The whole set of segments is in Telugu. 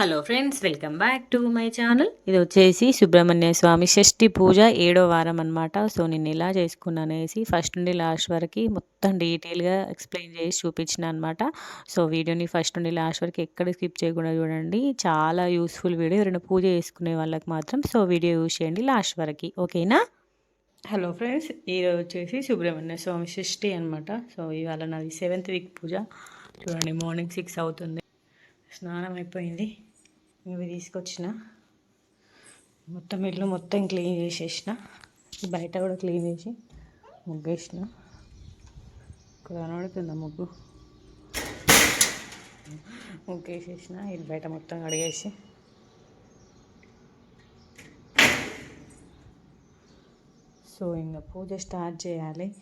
Hello friends welcome back to my channel ఇది వచ్చేసి సుబ్రహ్మణ్య స్వామి షష్ఠి పూజ ఏడో వారం అనమాట సో నేను ఇలా చేసుకున్నాను అనేసి ఫస్ట్ నుండి లాస్ట్ వరకు మొత్తం డీటెయిల్గా ఎక్స్ప్లెయిన్ చేసి చూపించిన అనమాట సో వీడియోని ఫస్ట్ నుండి లాస్ట్ వరకు ఎక్కడ స్కిప్ చేయకుండా చూడండి. చాలా యూస్ఫుల్ వీడియో ఎవరైనా పూజ చేసుకునే వాళ్ళకి మాత్రం సో వీడియో యూస్ చేయండి లాస్ట్ వరకు. ఓకేనా హలో ఫ్రెండ్స్ ఈరోజు వచ్చేసి సుబ్రహ్మణ్య స్వామి షష్ఠి అనమాట సో ఇవాళ నాది సెవెంత్ వీక్ పూజ. చూడండి మార్నింగ్ సిక్స్ అవుతుంది. స్నానం అయిపోయింది. ఇవి తీసుకొచ్చిన. మొత్తం ఇల్లు మొత్తం క్లీన్ చేసేసిన. బయట కూడా క్లీన్ చేసి ముగ్గేసిన. ఇక్కడ కనబడుతుందా ముగ్గు? ముగ్గేసేసిన. ఇది బయట మొత్తం కడిగేసి. సో ఇంకా పూజ స్టార్ట్ చేయాలి.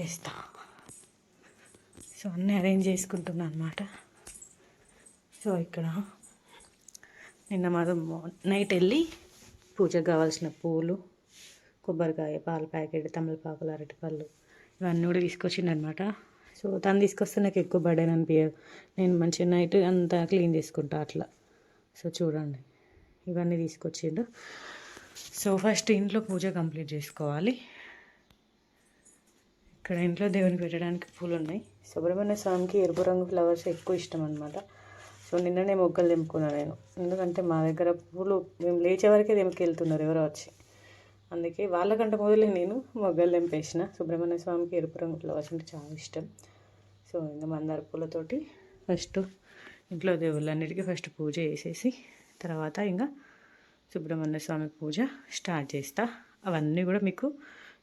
చేస్తా. సో అన్నీ అరేంజ్ చేసుకుంటున్నాను అనమాట సో ఇక్కడ నిన్న మాత్రం నైట్ వెళ్ళి పూజకు కావాల్సిన పూలు కొబ్బరికాయ పాల ప్యాకెట్ తమలపాకులు అరటిపళ్ళు ఇవన్నీ కూడా తీసుకొచ్చిండనమాట సో తను తీసుకొస్తే నాకు ఎక్కువ బర్డెన్ అనిపించదు నేను మంచిగా నైట్ అంతా క్లీన్ చేసుకుంటా అట్లా. సో చూడండి ఇవన్నీ తీసుకొచ్చిండు. సో ఫస్ట్ ఇంట్లో పూజ కంప్లీట్ చేసుకోవాలి. ఇక్కడ ఇంట్లో దేవునికి పెట్టడానికి పూలు ఉన్నాయి సుబ్రహ్మణ్య స్వామికి ఎరుపు రంగు ఫ్లవర్స్ ఎక్కువ ఇష్టం అనమాట సో నిన్ననే మొగ్గలు తెంపుకున్నాను నేను. ఎందుకంటే మా దగ్గర పూలు మేము లేచే వరకే తెంపుకెళ్తున్నారు ఎవరో వచ్చి. అందుకే వాళ్ళకంటే మొదలే నేను మొగ్గలు తెంపేసిన. సుబ్రహ్మణ్య స్వామికి ఎరుపు రంగు ఫ్లవర్స్ అంటే చాలా ఇష్టం. సో ఇంకా మందార పూలతోటి ఫస్ట్ ఇంట్లో దేవుళ్ళన్నిటికీ ఫస్ట్ పూజ చేసేసి తర్వాత ఇంకా సుబ్రహ్మణ్య స్వామి పూజ స్టార్ట్ చేస్తా. అవన్నీ కూడా మీకు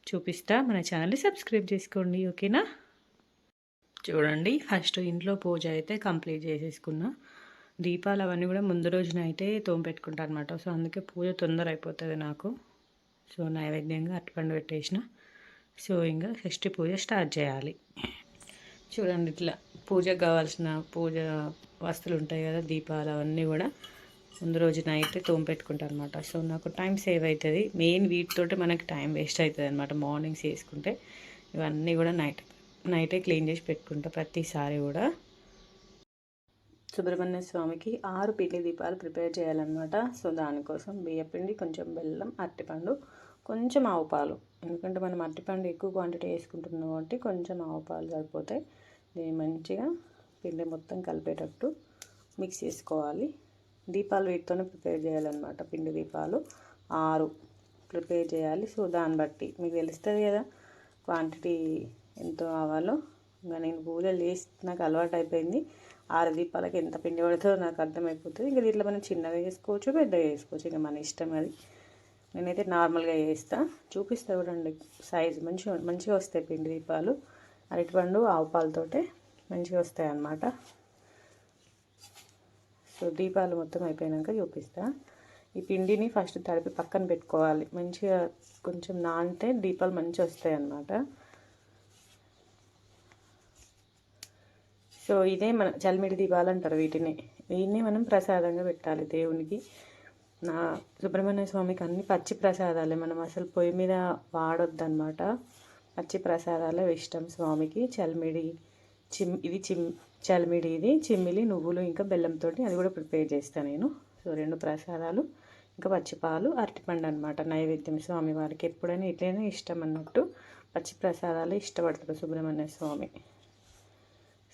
చూపిస్తా. మన ఛానల్ని సబ్స్క్రైబ్ చేసుకోండి ఓకేనా? చూడండి ఫస్ట్ ఇంట్లో పూజ అయితే కంప్లీట్ చేసేసుకున్నా. దీపాలు అవన్నీ కూడా ముందు రోజున అయితే తోంపెట్టుకుంటా అనమాట సో అందుకే పూజ తొందర అయిపోతుంది నాకు. సో నైవేద్యంగా అరటిపండు పెట్టేసిన. సో ఇంకా షష్ఠి పూజ స్టార్ట్ చేయాలి. చూడండి ఇట్లా పూజకు కావాల్సిన పూజ వస్తువులు ఉంటాయి కదా దీపాలు అవన్నీ కూడా ముందు రోజు నైట్ తోంపెట్టుకుంటాను అనమాట సో నాకు టైం సేవ్ అవుతుంది మెయిన్ వీటితోటి మనకి టైం వేస్ట్ అవుతుంది అనమాట మార్నింగ్స్ చేసుకుంటే. ఇవన్నీ కూడా నైట్ నైటే క్లీన్ చేసి పెట్టుకుంటా ప్రతిసారి కూడా. సుబ్రహ్మణ్య స్వామికి ఆరు పిండి దీపాలు ప్రిపేర్ చేయాలన్నమాట. సో దానికోసం బియ్యపిండి కొంచెం బెల్లం అరటిపండు కొంచెం ఆవు పాలు. ఎందుకంటే మనం అరటిపండు ఎక్కువ క్వాంటిటీ వేసుకుంటున్నాం కాబట్టి కొంచెం ఆవు పాలు సరిపోతాయి. దీన్ని మంచిగా పిండి మొత్తం కలిపేటట్టు మిక్స్ చేసుకోవాలి. దీపాలు వీటితోనే ప్రిపేర్ చేయాలన్నమాట పిండి దీపాలు. ఆరు ప్రిపేర్ చేయాలి. సో దాన్ని బట్టి మీకు తెలుస్తుంది కదా క్వాంటిటీ ఎంతో కావాలో. ఇంకా నేను పూజలు చేసి నాకు అలవాటు అయిపోయింది. ఆరు దీపాలకి ఎంత పిండి పడుతుందో నాకు అర్థమైపోతుంది. ఇంకా దీంట్లో మనం చిన్నగా చేసుకోవచ్చు పెద్దగా చేసుకోవచ్చు. ఇంకా మన ఇష్టం అది. నేనైతే నార్మల్గా చేస్తా. చూపిస్తా చూడండి. సైజు మంచిగా మంచిగా వస్తాయి పిండి దీపాలు. అరటిపండు ఆవు పాలతోటే మంచిగా వస్తాయి అన్నమాట. సో దీపాలు మొత్తం అయిపోయాక చూపిస్తా. ఈ పిండిని ఫస్ట్ తడిపి పక్కన పెట్టుకోవాలి. మంచిగా కొంచెం నానితే దీపాలు మంచిగా వస్తాయి అన్నమాట. సో ఇదే మన చల్మిడి దీపాలు అంటారు వీటిని. వీటిని మనం ప్రసాదంగా పెట్టాలి దేవునికి. నా సుబ్రహ్మణ్య స్వామికి అన్ని పచ్చి ప్రసాదాలే. మనం అసలు పొయ్యి మీద వాడొద్దనమాట పచ్చి ప్రసాదాలే ఇష్టం స్వామికి. చల్మిడి చిమ్ ఇది చిమ్ చల్మిడి ఇది చిమ్మిలి నువ్వులు ఇంకా బెల్లంతో అది కూడా ప్రిపేర్ చేస్తాను నేను. సో రెండు ప్రసాదాలు ఇంకా పచ్చిపాలు అరటిపండు అనమాట నైవేద్యం స్వామి వారికి ఎప్పుడైనా ఇట్లనే ఇష్టం అన్నట్టు పచ్చి ప్రసాదాలు ఇష్టపడతాడు సుబ్రహ్మణ్య స్వామి.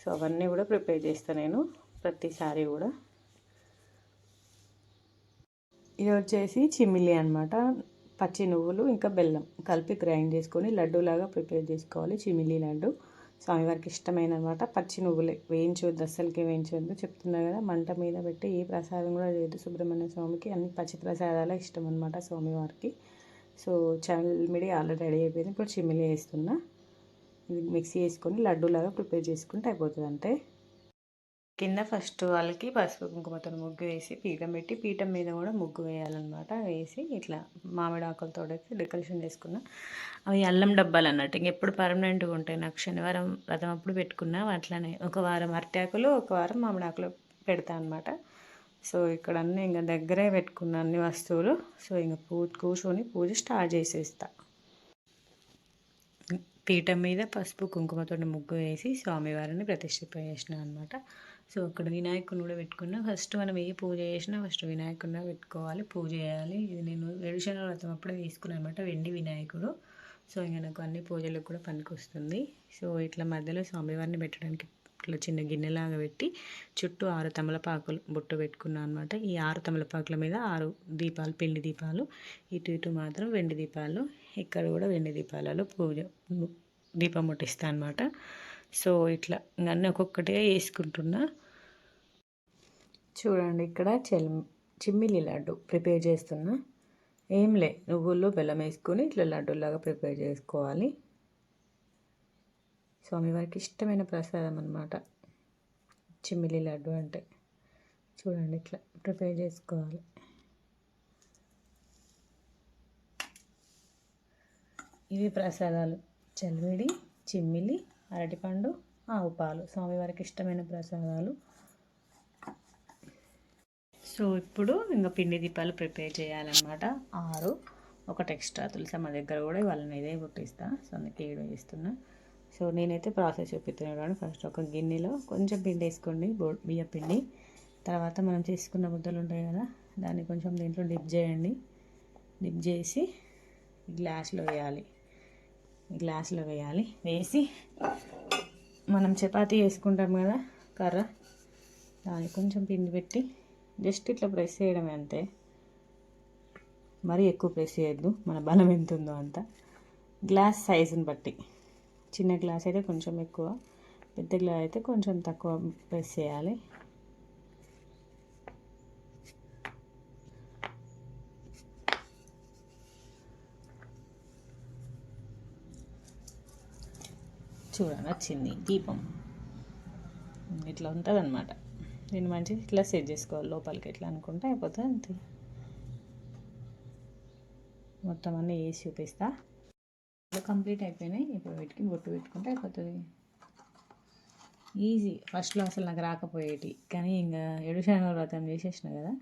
సో అవన్నీ కూడా ప్రిపేర్ చేస్తాను నేను ప్రతిసారి కూడా. ఇది వచ్చేసి చిమ్మిలి అనమాట పచ్చి నువ్వులు ఇంకా బెల్లం కలిపి గ్రైండ్ చేసుకొని లడ్డూలాగా ప్రిపేర్ చేసుకోవాలి చిమిలి లడ్డు. స్వామివారికి ఇష్టమైన అనమాట పచ్చి నువ్వులే వేయించవద్దు అస్సలకి వేయించవద్దు చెప్తున్నా కదా మంట మీద పెట్టి ఏ ప్రసాదం కూడా లేదు సుబ్రహ్మణ్య స్వామికి. అన్ని పచ్చి ప్రసాదాలే ఇష్టం అనమాట స్వామివారికి. సో చల్మిడి ఆల్రెడీ రెడీ అయిపోయింది. ఇప్పుడు చిమిలి వేస్తున్నా. ఇది మిక్సీ వేసుకొని లడ్డూలాగా ప్రిపేర్ చేసుకుంటే అయిపోతుంది అంతే. కింద ఫస్ట్ వాళ్ళకి పసుపు కుంకుమతో ముగ్గు వేసి పీఠం పెట్టి పీఠం మీద కూడా ముగ్గు వేయాలన్నమాట. వేసి ఇట్లా మామిడి ఆకులతో డెకరేషన్ చేసుకున్న. అవి అల్లం డబ్బాలు అన్నట్టు. ఇంకెప్పుడు పర్మనెంట్గా ఉంటాయి. నాకు శనివారం రథం అప్పుడు పెట్టుకున్నా. అట్లనే ఒక వారం అరటాకులు ఒక వారం మామిడి ఆకులు పెడతా అనమాట సో ఇక్కడ అన్నీ ఇంకా దగ్గరే పెట్టుకున్న అన్ని వస్తువులు. సో ఇంకా పూ కూర్చొని పూజ స్టార్ట్ చేసేస్తాను పీఠం మీద పసుపు కుంకుమతో ముగ్గు వేసి స్వామివారిని ప్రతిష్ఠింప చేసిన అనమాట సో అక్కడ వినాయకుని కూడా పెట్టుకున్నా. ఫస్ట్ మనం ఏ పూజ చేసినా ఫస్ట్ వినాయకుడిని పెట్టుకోవాలి పూజ చేయాలి. ఇది నేను వెడుశన వ్రతం అప్పుడే తీసుకున్నాను అనమాట వెండి వినాయకుడు. సో ఇంకా నాకు అన్ని పూజలకు కూడా పనికొస్తుంది. సో ఇట్లా మధ్యలో స్వామివారిని పెట్టడానికి ఇట్లా చిన్న గిన్నెలాగా పెట్టి చుట్టూ ఆరు తమలపాకులు బొట్టు పెట్టుకున్నాను అనమాట ఈ ఆరు తమలపాకుల మీద ఆరు దీపాలు పిండి దీపాలు. ఇటు ఇటు మాత్రం వెండి దీపాలు ఇక్కడ కూడా వెండి దీపాలలో పూజ దీపం ముట్టిస్తా అనమాట సో ఇట్లా అన్నీ ఒక్కొక్కటిగా వేసుకుంటున్నా. చూడండి ఇక్కడ చెల్ చిమ్మిలి లడ్డు ప్రిపేర్ చేస్తున్నా. ఏం లే నువ్వుల్లో బెల్లం వేసుకొని ఇట్లా లడ్డూలాగా ప్రిపేర్ చేసుకోవాలి. స్వామివారికి ఇష్టమైన ప్రసాదం అనమాట చిమ్మిలి లడ్డు అంటే. చూడండి ఇట్లా ప్రిపేర్ చేసుకోవాలి. ఇవి ప్రసాదాలు. చల్విడి చిమ్మిలి అరటిపండు ఆవు పాలు స్వామివారికి ఇష్టమైన ప్రసాదాలు. సో ఇప్పుడు ఇంకా పిండి దీపాలు ప్రిపేర్ చేయాలన్నమాట. ఆరు ఒకటి ఎక్స్ట్రా తులసి మా దగ్గర కూడా వాళ్ళని ఇదే పుట్టిస్తా సో అందుకే ఏడు వేస్తున్నా సో నేనైతే ప్రాసెస్ చూపిస్తున్నాను ఫస్ట్ ఒక గిన్నెలో కొంచెం పిండి వేసుకోండి బో బియ్య పిండి. తర్వాత మనం చేసుకున్న ముద్దలు ఉంటాయి కదా దాన్ని కొంచెం దీంట్లో డిప్ చేయండి. డిప్ చేసి గ్లాస్లో వేయాలి. గ్లాసులో వేయాలి. వేసి మనం చపాతీ వేసుకుంటాం కదా కర్ర. దానికి కొంచెం పిండి పెట్టి జస్ట్ ఇట్లా ప్రెస్ చేయడమే అంతే. మరీ ఎక్కువ ప్రెస్ చేయొద్దు మన బలం ఎంత ఉందో అంత. గ్లాస్ సైజుని బట్టి. చిన్న గ్లాస్ అయితే కొంచెం ఎక్కువ పెద్ద గ్లాస్ అయితే కొంచెం తక్కువ ప్రెస్ చేయాలి. చూడండి వచ్చింది దీపం. ఇట్లా ఉంటుంది అనమాట దీన్ని మంచిగా ఇట్లా సెట్ చేసుకోవాలి లోపలికి ఎట్లా అనుకుంటే అయిపోతుంది అంతే. మొత్తం అన్నీ వేసి చూపిస్తా. కంప్లీట్ అయిపోయినాయి ఇప్పుడు వీటికి బొట్టు పెట్టుకుంటే అయిపోతుంది. ఈజీ ఫస్ట్లో అసలు నాకు రాకపోయేటి. కానీ ఇంకా ఏడు శనగల వ్రతం చేసేసిన కదా.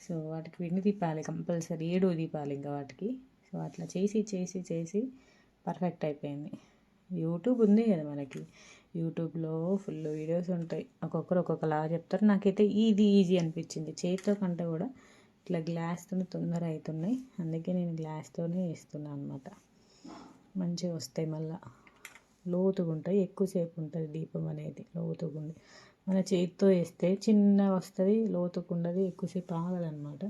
సో వాటికి పిండి తిప్పాలి కంపల్సరీ ఏడు దీపాలి ఇంకా వాటికి. సో అట్లా చేసి చేసి చేసి పర్ఫెక్ట్ అయిపోయింది. యూట్యూబ్ ఉంది కదా మనకి. యూట్యూబ్లో ఫుల్ వీడియోస్ ఉంటాయి. ఒక్కొక్కరు ఒక్కొక్కలా చెప్తారు. నాకైతే ఇది ఈజీ అనిపించింది. చేతితో కంటే కూడా ఇట్లా గ్లాస్తో తొందర అవుతున్నాయి అందుకే నేను గ్లాస్తోనే వేస్తున్నాను అనమాట మంచిగా వస్తాయి మళ్ళీ. లోతుగా ఉంటాయి. ఎక్కువసేపు ఉంటుంది దీపం అనేది. లోతుగా ఉంది. మన చేతితో వేస్తే చిన్న వస్తుంది లోతుగా ఉండదు ఎక్కువసేపు ఆగదనమాట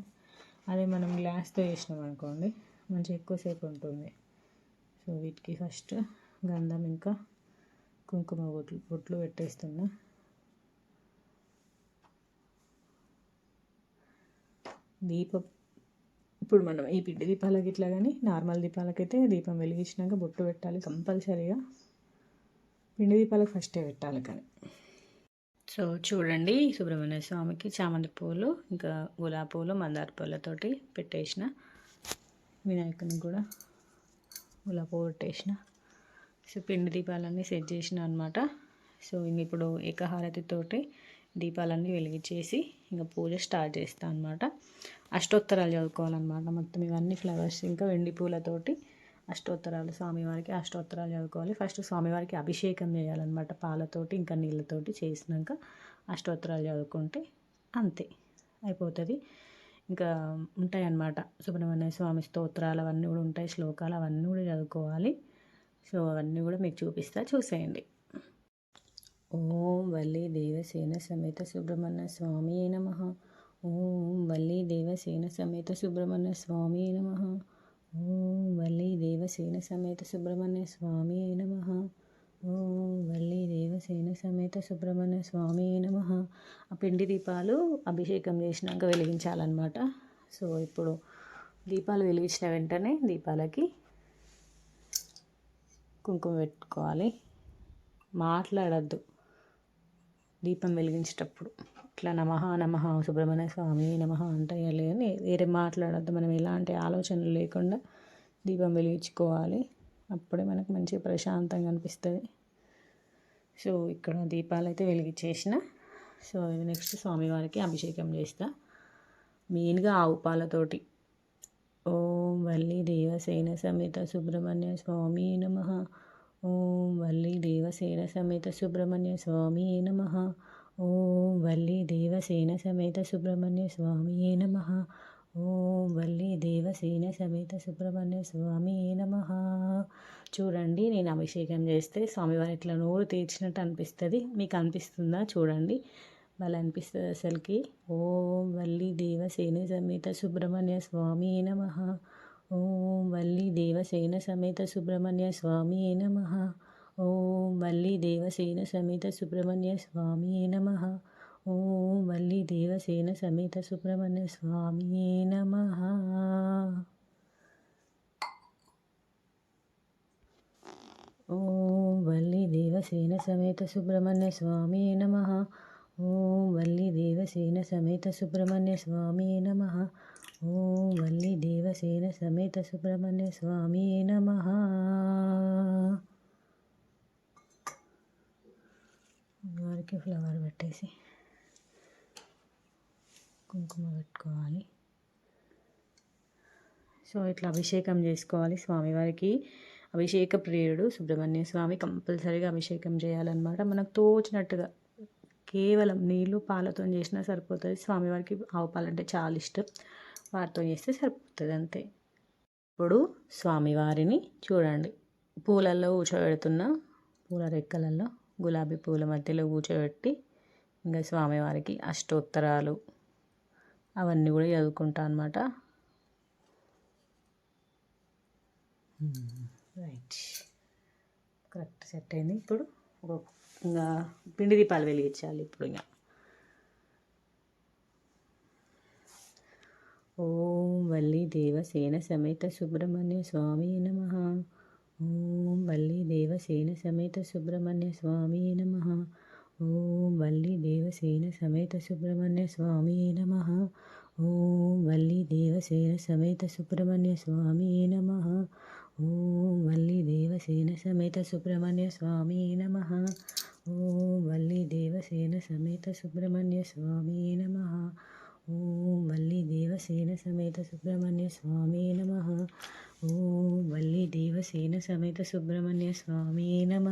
అదే మనం గ్లాస్తో వేసినాం అనుకోండి మంచిగా ఎక్కువసేపు ఉంటుంది. సో వీటికి ఫస్ట్ గంధం ఇంకా కుంకుమ బొట్లు బొట్లు పెట్టేస్తున్నా. దీపం ఇప్పుడు మనం ఈ పిండి దీపాలకి ఇట్లా కానీ నార్మల్ దీపాలకైతే దీపం వెలిగించినాక బొట్టు పెట్టాలి కంపల్సరీగా. పిండి దీపాలకు ఫస్టే పెట్టాలి కానీ. సో చూడండి సుబ్రహ్మణ్య స్వామికి చామంతి పూలు ఇంకా గులాబీ పూలు మందార పూలతోటి పెట్టేసిన. వినాయకుని కూడా గులాబీ పువ్వు పెట్టేసిన. సో పిండి దీపాలన్నీ సెట్ చేసిన అనమాట సో ఇంక ఇప్పుడు ఏకహారతితోటి దీపాలన్నీ వెలిగించేసి ఇంకా పూజ స్టార్ట్ చేస్తాను అనమాట అష్టోత్తరాలు చదువుకోవాలన్నమాట. మొత్తం ఇవన్నీ ఫ్లవర్స్ ఇంకా వెండి పూలతోటి అష్టోత్తరాలు స్వామివారికి అష్టోత్తరాలు చదువుకోవాలి. ఫస్ట్ స్వామివారికి అభిషేకం చేయాలన్నమాట. పాలతోటి ఇంకా నీళ్ళతోటి చేసినాక అష్టోత్తరాలు చదువుకుంటే అంతే అయిపోతుంది. ఇంకా ఉంటాయన్నమాట. సుబ్రహ్మణ్య స్వామి స్తోత్రాలు అవన్నీ కూడా ఉంటాయి. శ్లోకాలు అవన్నీ కూడా చదువుకోవాలి. సో అవన్నీ కూడా మీకు చూపిస్తా. చూసేయండి. ఓం వల్లి దేవసేన సమేత సుబ్రహ్మణ్య స్వామి నమ. ఓం వల్లి దేవసేన సమేత సుబ్రహ్మణ్య స్వామి నమ. ఓం వల్లి దేవసేన సమేత సుబ్రహ్మణ్య స్వామి నమ. ఓం వల్లి దేవసేన సమేత సుబ్రహ్మణ్య స్వామి నమ. ఆ పిండి దీపాలు అభిషేకం చేసినాక వెలిగించాలన్నమాట. సో ఇప్పుడు దీపాలు వెలిగించిన వెంటనే దీపాలకి కుంకుమ పెట్టుకోవాలి. మాట్లాడద్దు. దీపం వెలిగించేటప్పుడు. ఇట్లా నమ నమ సుబ్రహ్మణ్య స్వామి నమ అంటే అని వేరే మాట్లాడద్దు. మనం ఎలాంటి ఆలోచనలు లేకుండా దీపం వెలిగించుకోవాలి. అప్పుడే మనకు మంచిగా ప్రశాంతంగా అనిపిస్తుంది. సో ఇక్కడ దీపాలు అయితే వెలిగించేసిన. సో నెక్స్ట్ స్వామివారికి అభిషేకం చేస్తా. మెయిన్గా ఆవు పాలతోటి. ఓ వల్లి దేవసేన సమేత సుబ్రహ్మణ్య స్వామి నమ. ఓం వల్లి దేవసేన సమేత సుబ్రహ్మణ్య స్వామి నమ. ఓం వల్లి దేవసేన సమేత సుబ్రహ్మణ్య స్వామి నమ. ఓం వల్లి దేవసేన సమేత సుబ్రహ్మణ్య స్వామి నమ. చూడండి నేను అభిషేకం చేస్తే స్వామివారి ఇట్లా నోరు తీర్చినట్టు అనిపిస్తుంది. మీకు అనిపిస్తుందా? చూడండి. వాళ్ళు అనిపిస్తుంది అసలుకి. ఓం వల్లి దేవసేన సమేత సుబ్రహ్మణ్య స్వామి నమ. ఓం వల్లి దేవసేన సమేత సుబ్రహ్మణ్య స్వామి నమ ఓం వల్లి దేవసేన సమేత సుబ్రహ్మణ్య స్వామి నమ ఓం వల్లి దేవసేన సమేత సుబ్రహ్మణ్య స్వామి నమ ఓం వల్లి దేవసేన సమేత సుబ్రహ్మణ్య స్వామి నమ ఓం వల్లి దేవసేన సమేత సుబ్రహ్మణ్య స్వామి నమ ఓం వల్లి దేవసేన సమేత సుబ్రహ్మణ్య స్వామి నమ. వారికి ఫ్లవర్ పెట్టేసి కుంకుమ పెట్టుకోవాలి. సో ఇట్లా అభిషేకం చేసుకోవాలి స్వామివారికి. అభిషేక ప్రియుడు సుబ్రహ్మణ్య స్వామి కంపల్సరీగా అభిషేకం చేయాలన్నమాట. మనకు తోచినట్టుగా కేవలం నీళ్ళు పాలతో చేసినా సరిపోతుంది. స్వామివారికి ఆవు పాలంటే చాలా ఇష్టం. వారితో చేస్తే సరిపోతుంది అంతే ఇప్పుడు స్వామివారిని చూడండి. పూలల్లో కూర్చోబెడుతున్న పూల రెక్కలలో గులాబీ పూల మధ్యలో కూర్చోబెట్టి ఇంకా స్వామివారికి అష్టోత్తరాలు అవన్నీ కూడా చదువుకుంటా అనమాట రైట్ కరెక్ట్ సెట్ అయింది. ఇప్పుడు ఇంకా పిండి దీపాలు వెలిగించాలి ఇప్పుడు ఇంకా. ఓం వల్లి దేవసేన సమేత సుబ్రహ్మణ్య స్వామి నమ. ఓం వల్లి దేవసేన సమేత సుబ్రహ్మణ్య స్వామి నమ. ఓం వల్లి దేవసేన సమేత సుబ్రహ్మణ్య స్వామి నమ. ఓం వల్లి దేవసేన సమేత సుబ్రహ్మణ్య స్వామి నమ. ఓం వల్లి దేవసేన సమేత సుబ్రహ్మణ్య స్వామి నమ. ఓం వల్లి దేవసేన సమేత సుబ్రహ్మణ్య స్వామి నమ. ఓం వల్లి దేవసేన సమేత సుబ్రహ్మణ్య స్వామి నమ. ఓం వల్లి దేవసేన సమేత సుబ్రహ్మణ్య స్వామి నమ.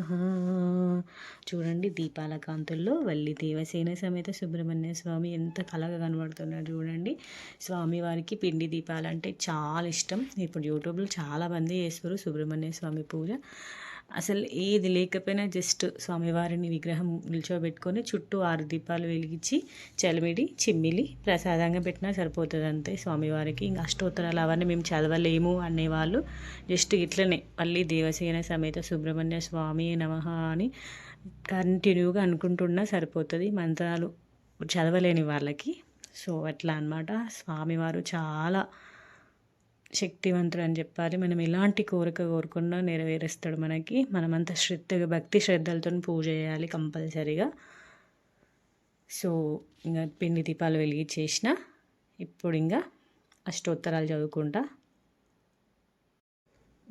చూడండి దీపాల కాంతుల్లో వల్లి దేవసేన సమేత సుబ్రహ్మణ్య స్వామి ఎంత కలగా కనబడుతున్నాడు చూడండి. స్వామివారికి పిండి దీపాలు అంటే చాలా ఇష్టం. ఇప్పుడు యూట్యూబ్లో చాలామంది చేస్తారు సుబ్రహ్మణ్య స్వామి పూజ. అసలు ఏది లేకపోయినా జస్ట్ స్వామివారిని విగ్రహం నిల్చోబెట్టుకొని చుట్టూ ఆరు దీపాలు వెలిగించి చలిమిడి చిమ్మిలి ప్రసాదంగా పెట్టినా సరిపోతుంది అంతే స్వామివారికి. ఇంకా అష్టోత్తరాలు అవన్నీ మేము చదవలేము అనేవాళ్ళు. జస్ట్ ఇట్లనే మళ్ళీ దేవసేన సమేత సుబ్రహ్మణ్య స్వామి నమ అని కంటిన్యూగా అనుకుంటున్నా సరిపోతుంది. మంత్రాలు చదవలేని వాళ్ళకి. సో అట్లా అనమాట స్వామివారు చాలా శక్తివంతుడు అని చెప్పాలి. మనం ఎలాంటి కోరిక కోరుకున్నా నెరవేరుస్తాడు మనకి. మనమంతా శ్రద్ధగా భక్తి శ్రద్ధలతో పూజ చేయాలి కంపల్సరీగా. సో ఇంకా పిండి దీపాలు వెలిగించేసిన. ఇప్పుడు ఇంకా అష్టోత్తరాలు చదువుకుంటా.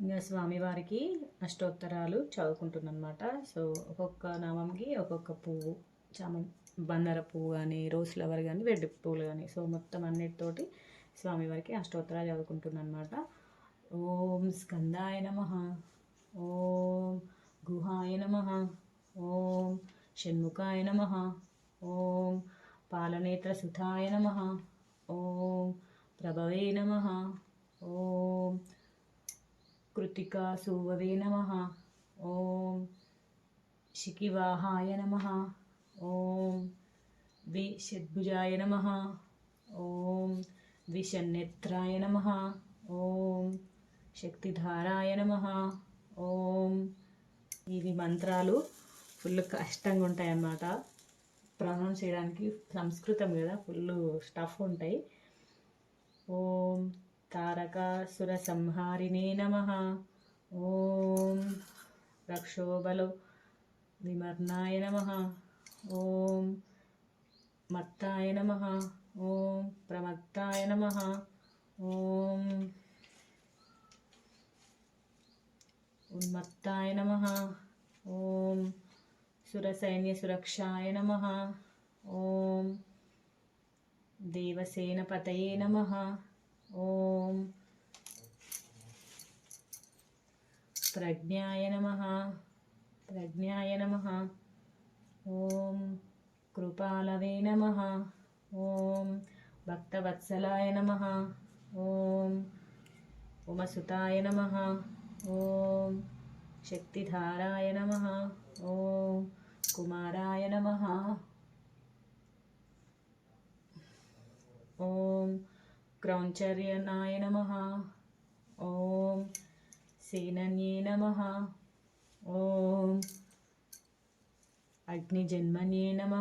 ఇంకా స్వామివారికి అష్టోత్తరాలు చదువుకుంటున్నమాట సో ఒక్కొక్క నామంకి ఒక్కొక్క పువ్వు చామ బందర పువ్వు కానీ రోజ్ ఫ్లవర్ కానీ వెడ్డి పువ్వులు కానీ సో మొత్తం అన్నిటితోటి స్వామివారికి అష్టోత్తరాలు చదువుకుంటున్నాను అనమాట ఓం స్కందాయ నమ ఓం గుహాయ నమ ఓం షణ్ముఖాయ నమ ఓం పాలనేత్ర సుధాయ నమ ఓం ప్రభవే నమ ఓం కృతికా సువవే నమ ఓం శిఖివాహాయ నమ ఓం వి షడ్భుజాయ నమ ఓం విషన్నేత్రాయ నమ ఓం శక్తిధారాయ నమ ఓం ఇవి మంత్రాలు ఫుల్ కష్టంగా ఉంటాయి అన్నమాట ప్రొనౌన్స్ చేయడానికి సంస్కృతం కదా ఫుల్ స్టఫ్ ఉంటాయి. ఓం తారకాసుర సంహారినే నమ। ఓం రక్షోబలో విమర్ణాయ నమ। ఓం మత్తాయ నమ। ఓం ప్రమత్తాయ నమ. ఓం ఉన్మత్తాయ నమ. ఓం సురసైన్య సురక్షాయ నమ. ఓం దేవసేనపతయే నమ. ఓం ప్రజ్ఞాయ నమ. ప్రజ్ఞాయ నమ. ఓం కృపాలవే నమ. ఓం భక్తవత్సలాయ నమ. ఓం ఉమసుతాయ నమ. ఓం శక్తిధారాయ నమ. ఓం కుమారాయ నమ. ఓం క్రౌంచర్యనాయ నమ. ఓం సేనన్యే నమ. ఓం అగ్నిజన్మనే నమ.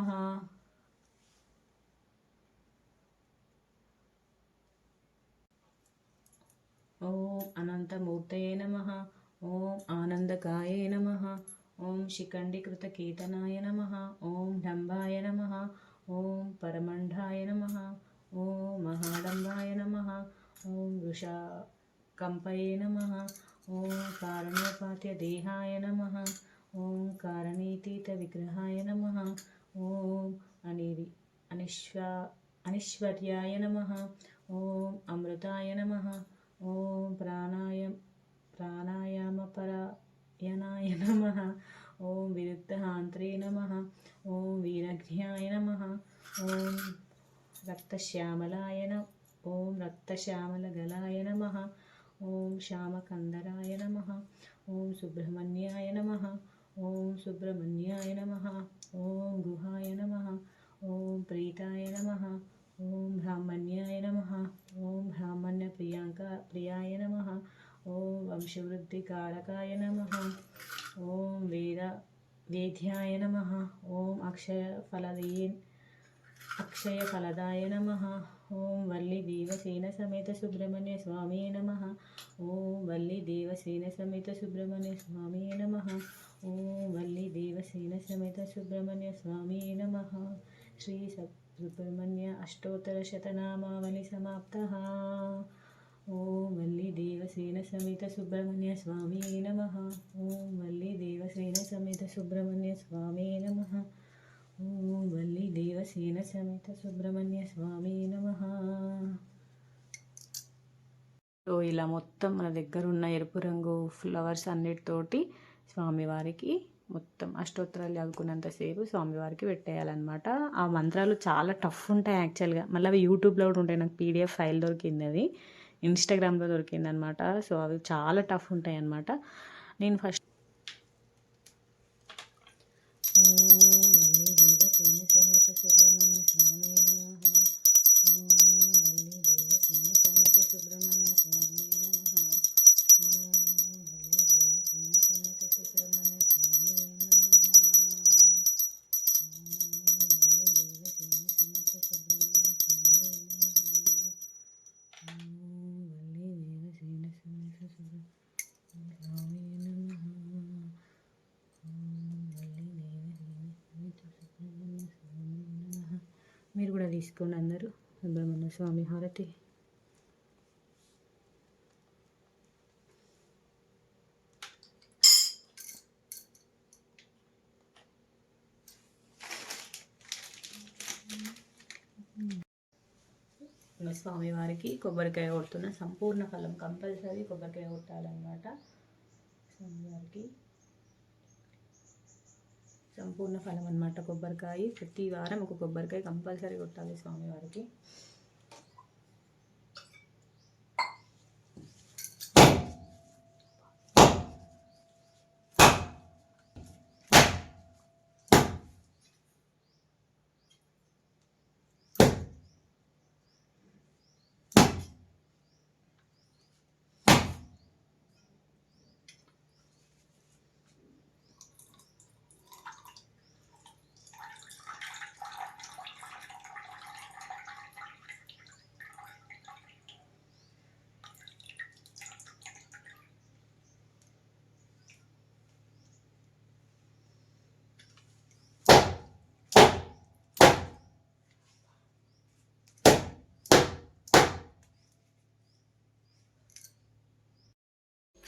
ఓం అనంతమూర్తయే నమ ఓం ఆనందకాయే నమ ఓం శిఖండీకృతకీర్తనాయ నమ ఓం డంబాయ నమ ఓం పరమండాయ నమ ఓం మహాడంబాయ నమ ఓం వృషా కంపయే నమ ఓం కారణోపాత్య దేహాయ నమ ఓం కారణీతీత విగ్రహాయ నమ ఓం అనిరి అనిశ్వ అనిశ్వర్యాయ నమ ఓం అమృతాయ నమ ॐ प्राणाय प्राणायामपरायणाय नमः। ॐ विरुद्धहान्त्रे नमः। ॐ वीरघ्न्याय नमः। ॐ रक्तश्यामलाय न ॐ रक्तश्यामलगलाय नमः। ॐ श्यामकन्दराय नमः। ॐ सुब्रह्मण्याय नमः। ॐ सुब्रह्मण्याय नमः। ॐ गुहाय नमः। ॐ प्रीताय नमः। ఓం బ్రాహ్మణ్యాయ నమ. ఓం బ్రాహ్మణ్య ప్రియాంక ప్రియాయ నమ. ఓం వంశవృద్ధికారకాయ నమ. ఓం వేద వేద్యాయ నమ. ఓం అక్షయ ఫలదయే అక్షయ ఫలదాయ నమ. ఓం వల్లి దేవసేన సమేత సుబ్రహ్మణ్య స్వామి నమ. ఓం వల్లి దేవసేన సమేత సుబ్రహ్మణ్య స్వామి నమ. ఓం వల్లి దేవసేన సమేత సుబ్రహ్మణ్య స్వామి నమ. శ్రీ సుబ్రహ్మణ్య అష్టోత్తరశతనామావళి సమాప్త ఓం వల్లి దేవసేన సమేత సుబ్రహ్మణ్య స్వామి నమ ఓం వల్లి దేవసేన సమేత సుబ్రహ్మణ్య స్వామి నమ ఓం వల్లి దేవసేన సమేత సుబ్రహ్మణ్య స్వామి నమ సో ఇలా మొత్తం మన దగ్గర ఉన్న ఎరుపు రంగు ఫ్లవర్స్ అన్నిటితోటి స్వామివారికి మొత్తం అష్టోత్తరాలు చదువుకున్నంతసేపు స్వామివారికి పెట్టేయాలన్నమాట. ఆ మంత్రాలు చాలా టఫ్ ఉంటాయి యాక్చువల్గా మళ్ళీ అవి యూట్యూబ్లో కూడా ఉంటాయి. నాకు పీడిఎఫ్ ఫైల్ దొరికింది అది ఇన్స్టాగ్రామ్లో దొరికిందనమాట సో అవి చాలా టఫ్ ఉంటాయి అన్నమాట నేను ఫస్ట్ తీసుకోండి అందరూ సుబ్రహ్మణ్య స్వామి హారతి. స్వామివారికి కొబ్బరికాయ కొడుతున్న సంపూర్ణ ఫలం కంపల్సరీ కొబ్బరికాయ కొట్టాలన్నమాట. స్వామివారికి సంపూర్ణ ఫలం అన్నమాట కొబ్బరికాయ. ప్రతి వారం ఒక కొబ్బరికాయ కంపల్సరీ కొట్టాలి స్వామివారికి.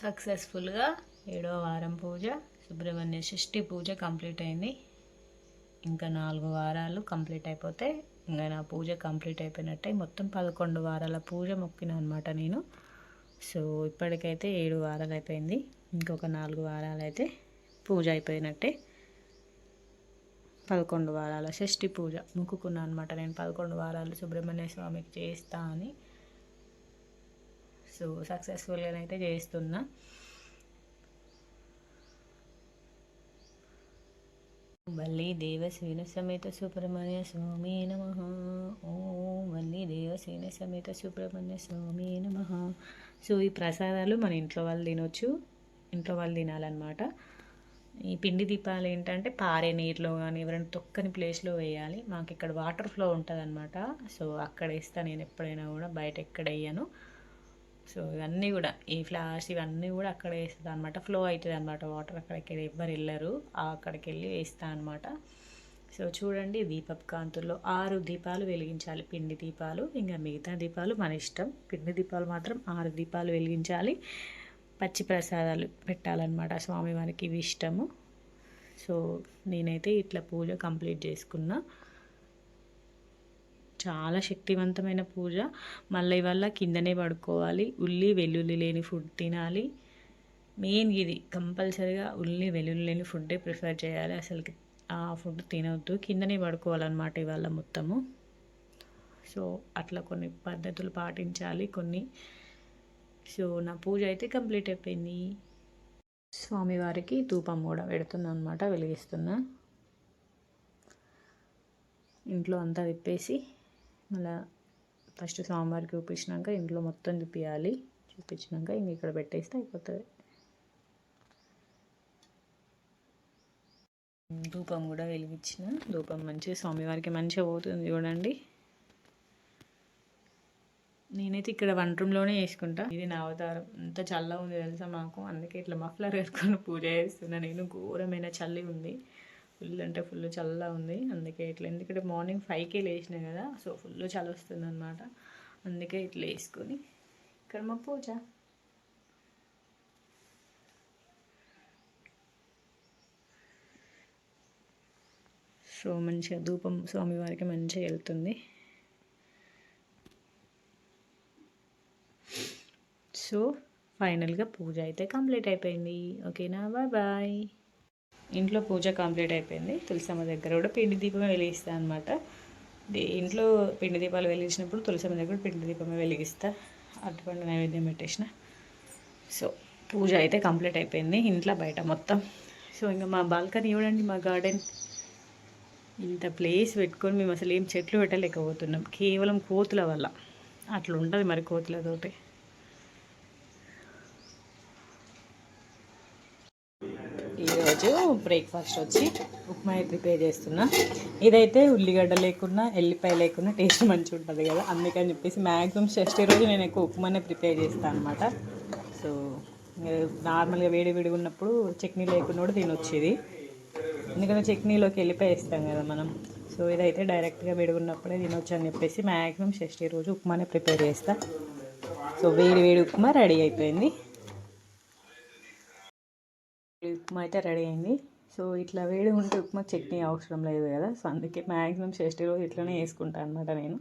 సక్సెస్ఫుల్గా ఏడవ వారం పూజ సుబ్రహ్మణ్య షష్ఠి పూజ కంప్లీట్ అయింది. ఇంకా నాలుగు వారాలు కంప్లీట్ అయిపోతే ఇంకా నా పూజ కంప్లీట్ అయిపోయినట్టే మొత్తం పదకొండు వారాల పూజ మొక్కిన అనమాట నేను. సో ఇప్పటికైతే ఏడు వారాలు అయిపోయింది. ఇంకొక నాలుగు వారాలు అయితే పూజ అయిపోయినట్టే. పదకొండు వారాల షష్ఠి పూజ మొక్కుకున్నాను అనమాట నేను. పదకొండు వారాలు సుబ్రహ్మణ్య స్వామికి చేస్తా అని సో సక్సెస్ఫుల్గానైతే చేస్తున్నా. వల్లి దేవసేన సమేత సుబ్రహ్మణ్య స్వామి నమ. ఓం వల్లి దేవసేన సమేత సుబ్రహ్మణ్య స్వామి నమ. సో ఈ ప్రసాదాలు మన ఇంట్లో వాళ్ళు తినొచ్చు. ఇంట్లో వాళ్ళు తినాలన్నమాట. ఈ పిండి దీపాలు ఏంటంటే పారే నీటిలో కానీ ఎవరైనా తొక్కని ప్లేస్లో వేయాలి. మాకు ఇక్కడ వాటర్ ఫ్లో ఉంటుంది అనమాట సో అక్కడ వేస్తా నేను ఎప్పుడైనా కూడా బయట ఎక్కడ వేయను. సో ఇవన్నీ కూడా ఈ ఫ్లవర్స్ ఇవన్నీ కూడా అక్కడ వేస్తుంది అనమాట ఫ్లో అవుతుంది అనమాట వాటర్ అక్కడికి ఎవ్వరు వెళ్ళరు. అక్కడికి వెళ్ళి వేస్తా అనమాట సో చూడండి దీపపు కాంతుల్లో ఆరు దీపాలు వెలిగించాలి. పిండి దీపాలు ఇంకా మిగతా దీపాలు మన ఇష్టం. పిండి దీపాలు మాత్రం ఆరు దీపాలు వెలిగించాలి. పచ్చి ప్రసాదాలు పెట్టాలన్నమాట స్వామివారికి ఇవి ఇష్టము. సో నేనైతే ఇట్లా పూజ కంప్లీట్ చేసుకున్నా. చాలా శక్తివంతమైన పూజ. మళ్ళీ వల్ల కిందనే పడుకోవాలి. ఉల్లి వెల్లుల్లి లేని ఫుడ్ తినాలి. మెయిన్ ఇది. కంపల్సరీగా ఉల్లి వెల్లుల్లి లేని ఫుడ్డే ప్రిఫర్ చేయాలి. అసలుకి ఆ ఫుడ్ తినవద్దు కిందనే పడుకోవాలన్నమాట ఇవాళ మొత్తము. సో అట్లా కొన్ని పద్ధతులు పాటించాలి. కొన్ని. సో నా పూజ అయితే కంప్లీట్ అయిపోయింది. స్వామివారికి ధూపం కూడా పెడుతున్నా అనమాట వెలిగిస్తున్నా. ఇంట్లో అంతా విప్పేసి మళ్ళీ ఫస్ట్ స్వామివారికి చూపించినాక ఇంట్లో మొత్తం తిప్పియాలి చూపించినాక ఇంక ఇక్కడ పెట్టేస్తే అయిపోతుంది. ధూపం కూడా వెలిగించిన. ధూపం మంచిగా స్వామివారికి మంచిగా పోతుంది చూడండి. నేనైతే ఇక్కడ వన్ రూమ్లోనే వేసుకుంటా ఇది నా అవతారం. అంత చల్ల ఉంది తెలుసా మాకు. అందుకే ఇట్లా మఫ్లర్ వేసుకొని పూజ చేస్తున్నా. నేను ఘోరమైన చల్లి ఉంది. ఫుల్ అంటే ఫుల్ చల్ల ఉంది. అందుకే ఇట్లా ఎందుకంటే మార్నింగ్ ఫైవ్కే లేచినా కదా సో ఫుల్ చలి వస్తుంది అనమాట అందుకే ఇట్లా వేసుకొని ఇక్కడ మా పూజ. సో మంచిగా ధూపం స్వామివారికి మంచిగా వెళ్తుంది. సో ఫైనల్గా పూజ అయితే కంప్లీట్ అయిపోయింది. ఓకేనా? Bye bye. ఇంట్లో పూజ కంప్లీట్ అయిపోయింది. తులసమ్మ దగ్గర కూడా పిండి దీపం వెలిగిస్తా అనమాట ఇంట్లో పిండి దీపాలు వెలిగించినప్పుడు తులసమ్మ దగ్గర పిండి దీపమే వెలిగిస్తా. అటువంటి నైవేద్యం పెట్టేసిన. సో పూజ అయితే కంప్లీట్ అయిపోయింది. ఇంట్లో బయట మొత్తం. సో ఇంకా మా బాల్కనీ చూడండి మా గార్డెన్. ఇంత ప్లేస్ పెట్టుకొని మేము అసలు ఏం చెట్లు పెట్టలేకపోతున్నాం. కేవలం కోతుల వల్ల. అట్లా ఉంటుంది మరి కోతులతోటి ఈరోజు బ్రేక్ఫాస్ట్ వచ్చి ఉప్మా ప్రిపేర్ చేస్తున్నా. ఇదైతే ఉల్లిగడ్డ లేకున్నా ఎల్లిపాయ లేకున్నా టేస్ట్ మంచిగా ఉంటుంది కదా. అందుకని చెప్పేసి మ్యాక్సిమం షష్టి రోజు నేను ఎక్కువ ఉప్మానే ప్రిపేర్ చేస్తాను అనమాట సో నార్మల్గా వేడి వేడిగా ఉన్నప్పుడు చట్నీ లేకుండా కూడా తినొచ్చేది. ఎందుకంటే చట్నీలోకి వెళ్ళిపోయి వేస్తాం కదా మనం. సో ఇదైతే డైరెక్ట్గా వేడిగున్నప్పుడే తినొచ్చు అని చెప్పేసి మ్యాక్సిమం షష్టి రోజు ఉప్మానే ప్రిపేర్ చేస్తా. సో వేడి వేడి ఉప్మా రెడీ అయిపోయింది. ఉప్మా అయితే రెడీ అయింది. సో ఇట్లా వేడి ఉంటే ఉప్మా చట్నీ అవసరం లేదు కదా. సో అందుకే మ్యాక్సిమం షష్టి రోజు ఇట్లనే వేసుకుంటాను అనమాట నేను.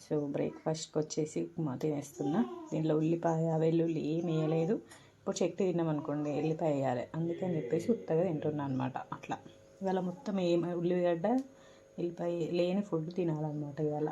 సో బ్రేక్ఫాస్ట్కి వచ్చేసి ఉప్మా తినేస్తున్నా. దీంట్లో ఉల్లిపాయ వెల్లుల్లి ఏమి వేయలేదు. ఇప్పుడు చట్నీ తిన్నాం అనుకోండి ఉల్లిపాయ వేయాలి. అందుకని చెప్పేసి ఉత్తగా తింటున్నాను అనమాట అట్లా. ఇవాళ మొత్తం ఏం ఉల్లిగడ్డ ఉల్లిపాయ లేని ఫుడ్ తినాలన్నమాట ఇవాళ.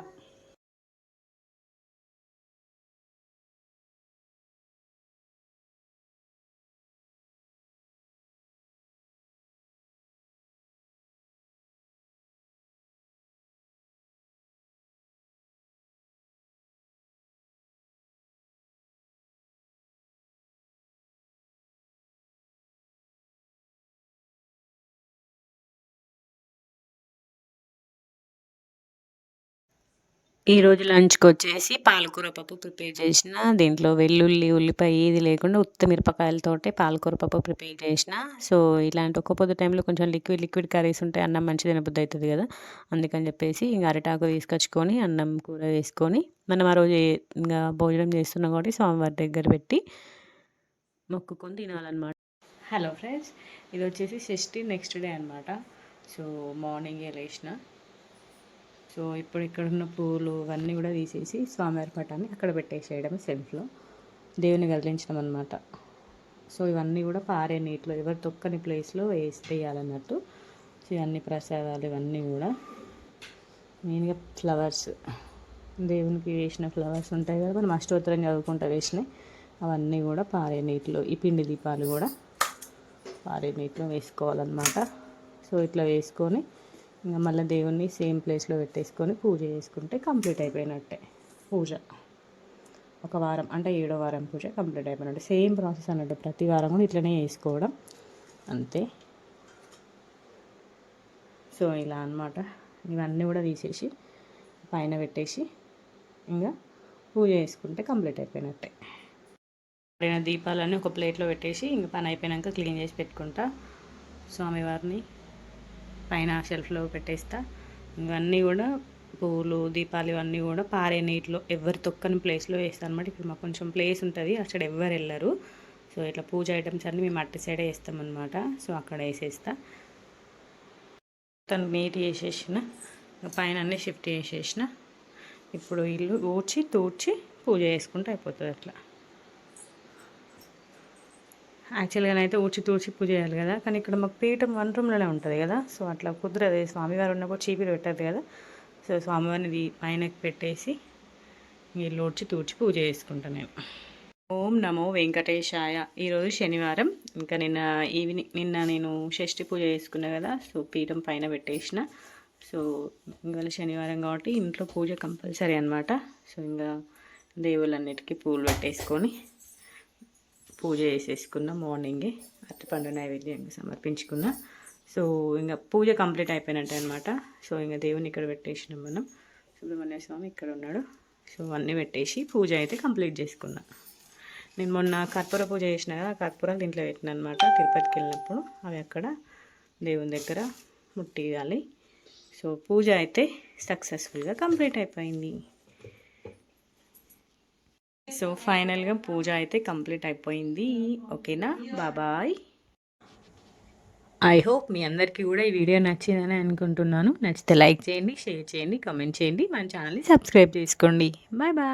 ఈరోజు లంచ్కి వచ్చేసి పాలకూర పప్పు ప్రిపేర్ చేసిన దీంట్లో వెల్లుల్లి ఉల్లిపాయ ఏది లేకుండా ఉత్త మిరపకాయలతోటే పాలకూర పప్పు ప్రిపేర్ చేసిన. సో ఇలాంటి ఒక్క పొద్దు టైంలో కొంచెం లిక్విడ్ లిక్విడ్ కర్రీస్ ఉంటే అన్నం మంచి తినబుద్ధి అవుతుంది కదా. అందుకని చెప్పేసి ఇంకా అరిటాకు తీసుకొచ్చుకొని అన్నం కూర వేసుకొని మనం ఆ రోజు ఇంకా భోజనం చేస్తున్నాం కాబట్టి స్వామివారి దగ్గర పెట్టి మొక్కుకొని తినాలన్నమాట. హలో ఫ్రెండ్స్ ఇది వచ్చేసి షష్ఠి నెక్స్ట్ డే అనమాట సో మార్నింగే లేచిన సో ఇప్పుడు ఇక్కడ ఉన్న పూలు అవన్నీ కూడా తీసేసి స్వామివారి పటాన్ని అక్కడ పెట్టేసేయడమే సెల్ఫ్లో. దేవుని కదిలించడం అనమాట సో ఇవన్నీ కూడా పారే నీటిలో ఎవరు తొక్కని ప్లేస్లో వేసి వేయాలన్నట్టు. సో ఇవన్నీ ప్రసాదాలు ఇవన్నీ కూడా మెయిన్గా ఫ్లవర్స్. దేవునికి వేసిన ఫ్లవర్స్ ఉంటాయి కదా మనం అష్టోత్తరం చదువుకుంటా వేసినాయి. అవన్నీ కూడా పారే నీటిలో ఈ పిండి దీపాలు కూడా పారే నీటిలో వేసుకోవాలన్నమాట. సో ఇట్లా వేసుకొని ఇంకా మళ్ళీ దేవుణ్ణి సేమ్ ప్లేస్లో పెట్టేసుకొని పూజ చేసుకుంటే కంప్లీట్ అయిపోయినట్టే పూజ. ఒక వారం అంటే ఏడో వారం పూజ కంప్లీట్ అయిపోయినట్టు. సేమ్ ప్రాసెస్ అన్నట్టు ప్రతి వారం కూడా ఇట్లనే చేసుకోవడం. అంతే. సో ఇలా అన్నమాట. ఇవన్నీ కూడా తీసేసి పైన పెట్టేసి ఇంకా పూజ చేసుకుంటే కంప్లీట్ అయిపోయినట్టే. పడిన దీపాలన్నీ ఒక ప్లేట్లో పెట్టేసి ఇంకా పని అయిపోయినాక క్లీన్ చేసి పెట్టుకుంటా. స్వామివారిని పైన షెల్ఫ్లో పెట్టేస్తా. ఇవన్నీ కూడా పూలు దీపాలు ఇవన్నీ కూడా పారే నీటిలో ఎవరు తొక్కని ప్లేస్లో వేస్తాను అనమాట ఇప్పుడు మాకు కొంచెం ప్లేస్ ఉంటుంది అక్కడ ఎవరు వెళ్ళరు. సో ఇట్లా పూజ ఐటమ్స్ అన్నీ మేము అట్టి సైడే వేస్తామన్నమాట. సో అక్కడ వేసేస్తా. తను నీట్ చేసేసిన పైన అన్నీ షిఫ్ట్ చేసేసిన. ఇప్పుడు ఇల్లు ఊడ్చి తూడ్చి పూజ చేసుకుంటే అయిపోతుంది అట్లా. యాక్చువల్గా అయితే ఊడ్చి తూడ్చి పూజ చేయాలి కదా. కానీ ఇక్కడ మాకు పీఠం వన్ రూమ్లోనే ఉంటుంది కదా. సో అట్లా కుదరదు. స్వామివారు ఉన్నప్పుడు చీపిరి పెట్టదు కదా. సో స్వామివారిని పైనకి పెట్టేసి ఇల్లు ఊడ్చి తూడ్చి పూజ చేసుకుంటాను నేను. ఓం నమో వెంకటేశాయ. ఈరోజు శనివారం. ఇంకా నిన్న ఈవినింగ్ నిన్న నేను షష్ఠి పూజ చేసుకున్నా కదా. సో పీఠం పైన పెట్టేసిన. సో ఇవాళ శనివారం కాబట్టి ఇంట్లో పూజ కంపల్సరీ అనమాట సో ఇంకా దేవుళ్ళన్నిటికీ పూలు పెట్టేసుకొని పూజ చేసేసుకున్న మార్నింగే అరటిపండు నైవేద్యంగా సమర్పించుకున్న. సో ఇంకా పూజ కంప్లీట్ అయిపోయినట్టే అనమాట సో ఇంకా దేవుని ఇక్కడ పెట్టేసినాం మనం. సుబ్రహ్మణ్య స్వామి ఇక్కడ ఉన్నాడు. సో అన్నీ పెట్టేసి పూజ అయితే కంప్లీట్ చేసుకున్నా. నేను మొన్న కర్పూర పూజ చేసిన కదా ఆ కర్పూరాలు దీంట్లో పెట్టిన అనమాట తిరుపతికి వెళ్ళినప్పుడు అవి అక్కడ దేవుని దగ్గర ముట్టియాలి సో పూజ అయితే సక్సెస్ఫుల్గా కంప్లీట్ అయిపోయింది. సో ఫైనల్గా పూజ అయితే కంప్లీట్ అయిపోయింది. ఓకేనా? బాబాయ్ ఐ హోప్ మీ అందరికీ కూడా ఈ వీడియో నచ్చిందని అనుకుంటున్నాను. నచ్చితే లైక్ చేయండి షేర్ చేయండి కామెంట్ చేయండి. మన ఛానల్ని సబ్స్క్రైబ్ చేసుకోండి. Bye bye.